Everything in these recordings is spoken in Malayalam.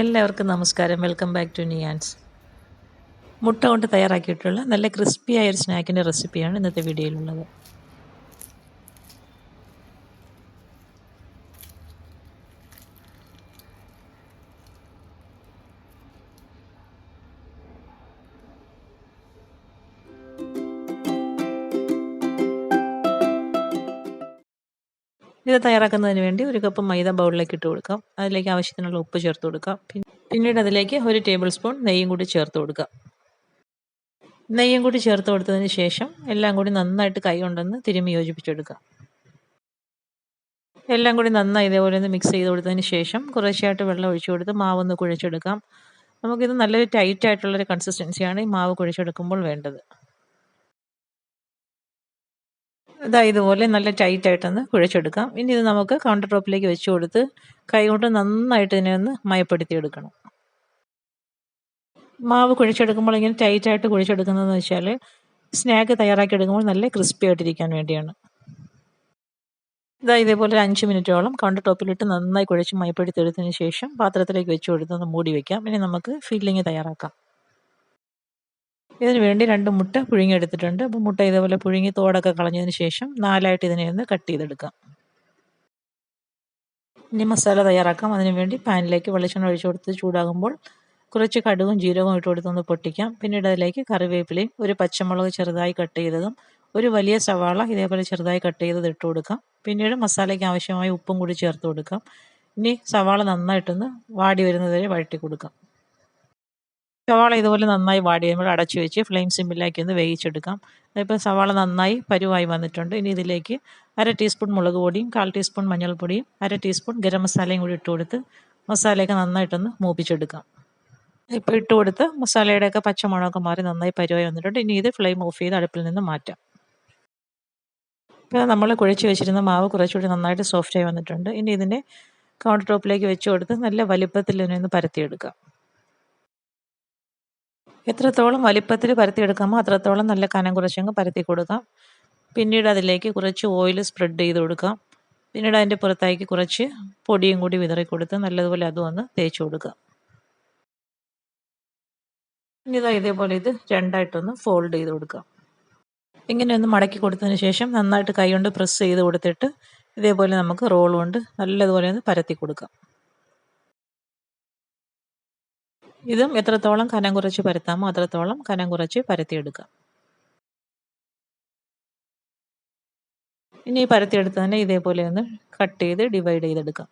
എല്ലാവർക്കും നമസ്കാരം. വെൽക്കം ബാക്ക് ടു നിയാൻസ് മുട്ട കൊണ്ട് തയ്യാറാക്കിയിട്ടുള്ള നല്ല ക്രിസ്പിയായ ഒരു സ്നാക്കിന്റെ റെസിപ്പിയാണ് ഇന്നത്തെ വീഡിയോയിലുള്ളത് ഇത് തയ്യാറാക്കുന്നതിന് വേണ്ടി ഒരു കപ്പ് മൈദ ബൗളിലേക്ക് ഇട്ട് കൊടുക്കാം. അതിലേക്ക് ആവശ്യത്തിനുള്ള ഉപ്പ് ചേർത്ത് കൊടുക്കാം. പിന്നീട് അതിലേക്ക് ഒരു ടേബിൾ സ്പൂൺ നെയ്യും കൂടി ചേർത്ത് കൊടുക്കാം. നെയ്യും കൂടി ചേർത്ത് കൊടുത്തതിന് ശേഷം എല്ലാം കൂടി നന്നായിട്ട് കൈ കൊണ്ടൊന്ന് തിരുമ്മി യോജിപ്പിച്ചെടുക്കാം. എല്ലാം കൂടി നന്നായി ഇതേപോലെ ഒന്ന് മിക്സ് ചെയ്ത് കൊടുത്തതിന് ശേഷം കുറേശ്ശായിട്ട് വെള്ളം ഒഴിച്ചു കൊടുത്ത് മാവൊന്ന് കുഴച്ചെടുക്കാം. നമുക്കിത് നല്ലൊരു ടൈറ്റ് ആയിട്ടുള്ളൊരു കൺസിസ്റ്റൻസിയാണ് ഈ മാവ് കുഴച്ചെടുക്കുമ്പോൾ വേണ്ടത്. ഇതാ ഇതുപോലെ നല്ല ടൈറ്റ് ആയിട്ടൊന്ന് കുഴച്ചെടുക്കാം. ഇനി ഇത് നമുക്ക് കൗണ്ടർ ടോപ്പിലേക്ക് വെച്ച് കൊടുത്ത് കൈകൊണ്ട് നന്നായിട്ട് ഇതിനെ ഒന്ന് മയപ്പെടുത്തി എടുക്കണം മാവ് കുഴിച്ചെടുക്കുമ്പോൾ ഇങ്ങനെ ടൈറ്റായിട്ട് കുഴിച്ചെടുക്കുന്നതെന്ന് വെച്ചാൽ സ്നാക്ക് തയ്യാറാക്കി എടുക്കുമ്പോൾ നല്ല ക്രിസ്പി ആയിട്ടിരിക്കാൻ വേണ്ടിയാണ്. ഇതാ ഇതേപോലെ ഒരു അഞ്ച് മിനിറ്റോളം കൗണ്ടർ ടോപ്പിലിട്ട് നന്നായി കുഴച്ച് മയപ്പെടുത്തി എടുത്തതിന് ശേഷം പാത്രത്തിലേക്ക് വെച്ച് കൊടുത്ത് മൂടി വയ്ക്കാം ഇനി നമുക്ക് ഫില്ലിങ് തയ്യാറാക്കാം. ഇതിന് വേണ്ടി രണ്ട് മുട്ട പുഴുങ്ങിയെടുത്തിട്ടുണ്ട്. അപ്പോൾ മുട്ട ഇതേപോലെ പുഴുങ്ങി തോടൊക്കെ കളഞ്ഞതിന് ശേഷം നാലായിട്ട് ഇതിനെ ഒന്ന് കട്ട് ചെയ്തെടുക്കാം. ഇനി മസാല തയ്യാറാക്കാം. അതിന് വേണ്ടി പാനിലേക്ക് വെളിച്ചെണ്ണ ഒഴിച്ചു കൊടുത്ത് ചൂടാകുമ്പോൾ കുറച്ച് കടുകും ജീരകവും ഇട്ട് കൊടുത്തൊന്ന് പൊട്ടിക്കാം. പിന്നീട് അതിലേക്ക് കറിവേപ്പിലയും ഒരു പച്ചമുളക് ചെറുതായി കട്ട് ചെയ്തതും ഒരു വലിയ സവാള ഇതേപോലെ ചെറുതായി കട്ട് ചെയ്തത് ഇട്ട് കൊടുക്കാം. പിന്നീട് മസാലയ്ക്ക് ആവശ്യമായ ഉപ്പും കൂടി ചേർത്ത് കൊടുക്കാം. ഇനി സവാള നന്നായിട്ടൊന്ന് വാടി വരുന്നതുവരെ വഴറ്റി കൊടുക്കാം. സവാള ഇതുപോലെ നന്നായി വാടി നമ്മൾ അടച്ചു വെച്ച് ഫ്ലെയിം സിമ്മിലാക്കി ഒന്ന് വേവിച്ചെടുക്കാം. ഇപ്പോൾ സവാള നന്നായി പരുവായി വന്നിട്ടുണ്ട്. ഇനി ഇതിലേക്ക് അര ടീസ്പൂൺ മുളക് പൊടിയും കാൽ ടീസ്പൂൺ മഞ്ഞൾപ്പൊടിയും അര ടീസ്പൂൺ ഗരം മസാലയും കൂടി ഇട്ട് കൊടുത്ത് മസാലയൊക്കെ നന്നായിട്ടൊന്ന് മൂപ്പിച്ചെടുക്കാം. ഇപ്പോൾ ഇട്ട് കൊടുത്ത് മസാലയുടെയൊക്കെ പച്ചമുളകൊക്കെ മാറി നന്നായി പരുവായി വന്നിട്ടുണ്ട്. ഇനി ഇത് ഫ്ലെയിം ഓഫ് ചെയ്ത് അടുപ്പിൽ നിന്ന് മാറ്റാം. ഇപ്പോൾ നമ്മൾ കുഴച്ച് വെച്ചിരുന്ന മാവ് കുറച്ചുകൂടി നന്നായിട്ട് സോഫ്റ്റായി വന്നിട്ടുണ്ട്. ഇനി ഇതിനെ കൗണ്ടർ ടോപ്പിലേക്ക് വെച്ച് കൊടുത്ത് നല്ല വലിപ്പത്തിൽ ഇതിനൊന്ന് പരത്തിയെടുക്കാം. എത്രത്തോളം വലിപ്പത്തിൽ പരത്തിയെടുക്കാമോ അത്രത്തോളം നല്ല കനം കുറച്ചങ്ങ് പരത്തി കൊടുക്കാം. പിന്നീട് അതിലേക്ക് കുറച്ച് ഓയിൽ സ്പ്രെഡ് ചെയ്ത് കൊടുക്കാം. പിന്നീട് അതിന്റെ പുറത്തേക്ക് കുറച്ച് പൊടിയും കൂടി വിതറി കൊടുത്ത് നല്ലതുപോലെ അതും ഒന്ന് തേച്ച് കൊടുക്കാം. ഇനി ഇതാ ഇതേപോലെ ഇത് രണ്ടായിട്ടൊന്ന് ഫോൾഡ് ചെയ്ത് കൊടുക്കാം. ഇങ്ങനെ ഒന്ന് മടക്കി കൊടുത്തതിന് ശേഷം നന്നായിട്ട് കൈ കൊണ്ട് പ്രസ് ചെയ്ത് കൊടുത്തിട്ട് ഇതേപോലെ നമുക്ക് റോൾ കൊണ്ട് നല്ലതുപോലെ ഒന്ന് പരത്തി കൊടുക്കാം. ഇതും എത്രത്തോളം കനം കുറച്ച് പരത്താമോ അത്രത്തോളം കനം കുറച്ച് പരത്തിയെടുക്കാം. ഇനി പരത്തിയെടുത്തതിനെ ഇതേപോലെ ഒന്ന് കട്ട് ചെയ്ത് ഡിവൈഡ് ചെയ്തെടുക്കാം.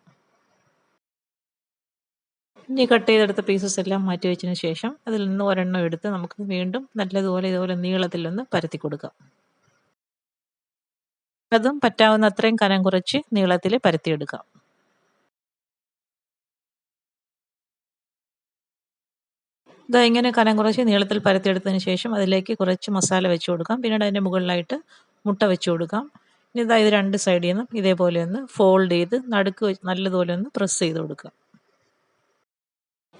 ഇനി കട്ട് ചെയ്തെടുത്ത പീസസ് എല്ലാം മാറ്റി വെച്ചതിന് ശേഷം അതിൽ നിന്ന് ഒരെണ്ണം എടുത്ത് നമുക്ക് വീണ്ടും നല്ലതുപോലെ ഇതുപോലെ നീളത്തിലൊന്ന് പരത്തി കൊടുക്കാം. അതും പറ്റാവുന്ന അത്രയും കനം കുറച്ച് നീളത്തിൽ പരത്തിയെടുക്കാം. ഇതാ ഇങ്ങനെ കനം കുറച്ച് നീളത്തിൽ പരത്തിയെടുത്തതിന് ശേഷം അതിലേക്ക് കുറച്ച് മസാല വെച്ച് കൊടുക്കാം. പിന്നീട് അതിന്റെ മുകളിലായിട്ട് മുട്ട വെച്ച് കൊടുക്കാം. ഇനി ഇതാ ഇത് രണ്ട് സൈഡിൽ നിന്നും ഇതേപോലെ ഒന്ന് ഫോൾഡ് ചെയ്ത് നടുക്ക് നല്ലതുപോലെ ഒന്ന് പ്രസ് ചെയ്ത് കൊടുക്കുക.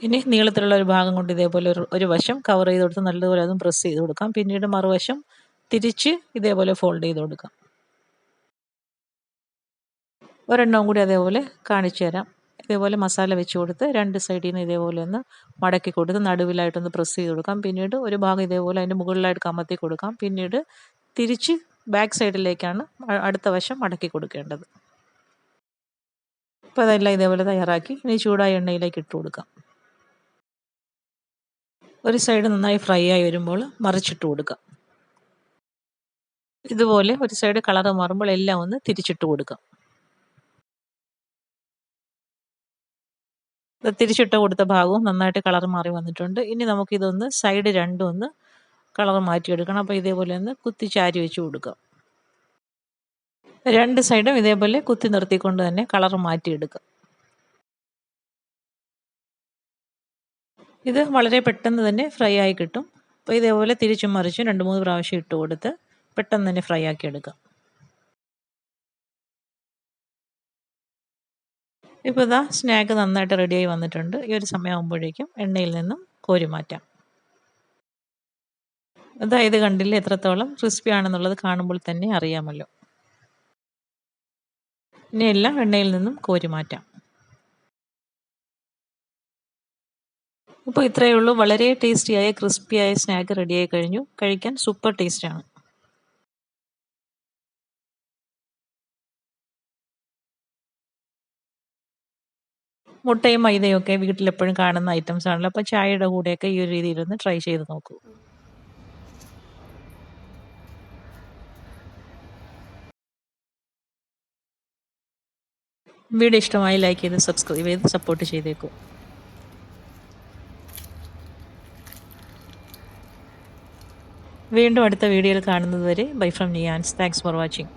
ഇനി നീളത്തിലുള്ള ഒരു ഭാഗം കൊണ്ട് ഇതേപോലെ ഒരു ഒരു വശം കവർ ചെയ്ത് കൊടുത്ത് നല്ലതുപോലെ അതും പ്രസ് ചെയ്ത് കൊടുക്കാം. പിന്നീട് മറുവശം തിരിച്ച് ഇതേപോലെ ഫോൾഡ് ചെയ്ത് കൊടുക്കാം. ഒരെണ്ണവും കൂടി അതേപോലെ കാണിച്ചു തരാം. ഇതേപോലെ മസാല വെച്ച് കൊടുത്ത് രണ്ട് സൈഡിൽ നിന്ന് ഇതേപോലെ ഒന്ന് മടക്കി കൊടുത്ത് നടുവിലായിട്ടൊന്ന് പ്രസ് ചെയ്ത് കൊടുക്കാം. പിന്നീട് ഒരു ഭാഗം ഇതേപോലെ അതിന്റെ മുകളിലായിട്ട് കമത്തി കൊടുക്കാം. പിന്നീട് തിരിച്ച് ബാക്ക് സൈഡിലേക്കാണ് അടുത്ത വശം മടക്കി കൊടുക്കേണ്ടത്. അപ്പോൾ അതെല്ലാം ഇതേപോലെ തയ്യാറാക്കി. ഇനി ചൂടായ എണ്ണയിലേക്ക് ഇട്ട് കൊടുക്കാം. ഒരു സൈഡ് നന്നായി ഫ്രൈ ആയി വരുമ്പോൾ മറിച്ചിട്ട് കൊടുക്കാം. ഇതുപോലെ ഒരു സൈഡ് കളർ മാറുമ്പോൾ എല്ലാം ഒന്ന് തിരിച്ചിട്ട് കൊടുക്കാം. തിരിച്ചിട്ട് കൊടുത്ത ഭാഗവും നന്നായിട്ട് കളർ മാറി വന്നിട്ടുണ്ട്. ഇനി നമുക്ക് ഇതൊന്ന് സൈഡ് രണ്ടും ഒന്ന് കളർ മാറ്റിയെടുക്കണം. അപ്പോൾ ഇതേപോലെ ഒന്ന് കുത്തി ചാരി വെച്ച് കൊടുക്കാം. രണ്ട് സൈഡും ഇതേപോലെ കുത്തി നിർത്തിക്കൊണ്ട് തന്നെ കളർ മാറ്റിയെടുക്കാം. ഇത് വളരെ പെട്ടെന്ന് തന്നെ ഫ്രൈ ആയി കിട്ടും. അപ്പോൾ ഇതേപോലെ തിരിച്ചും മറിച്ചും രണ്ട് മൂന്ന് പ്രാവശ്യം ഇട്ട് കൊടുത്ത് പെട്ടെന്ന് തന്നെ ഫ്രൈ ആക്കി എടുക്കാം. ഇപ്പോൾ ഇതാ സ്നാക്ക് നന്നായിട്ട് റെഡിയായി വന്നിട്ടുണ്ട്. ഈ ഒരു സമയമാകുമ്പോഴേക്കും എണ്ണയിൽ നിന്നും കോരി മാറ്റാം. അതായത് കണ്ടില്ല? എത്രത്തോളം ക്രിസ്പി ആണെന്നുള്ളത് കാണുമ്പോൾ തന്നെ അറിയാമല്ലോ. ഇനി എല്ലാം എണ്ണയിൽ നിന്നും കോരി മാറ്റാം. ഇപ്പോൾ ഇത്രയേ ഉള്ളൂ. വളരെ ടേസ്റ്റിയായ ക്രിസ്പിയായ സ്നാക്ക് റെഡിയായി കഴിഞ്ഞു. കഴിക്കാൻ സൂപ്പർ ടേസ്റ്റാണ് മുട്ടയും മൈദയും ഒക്കെ വീട്ടിലെപ്പോഴും കാണുന്ന ഐറ്റംസ് ആണല്ലോ. അപ്പോൾ ചായയുടെ കൂടെയൊക്കെ ഈ ഒരു രീതിയിലൊന്ന് ട്രൈ ചെയ്ത് നോക്കൂ. വീഡിയോ ഇഷ്ടമായി ലൈക്ക് ചെയ്ത് സബ്സ്ക്രൈബ് ചെയ്ത് സപ്പോർട്ട് ചെയ്തേക്കൂ. വീണ്ടും അടുത്ത വീഡിയോയിൽ കാണുന്നത് വരെ ബൈ ഫ്രം നിയാൻസ് താങ്ക്സ് ഫോർ വാച്ചിങ്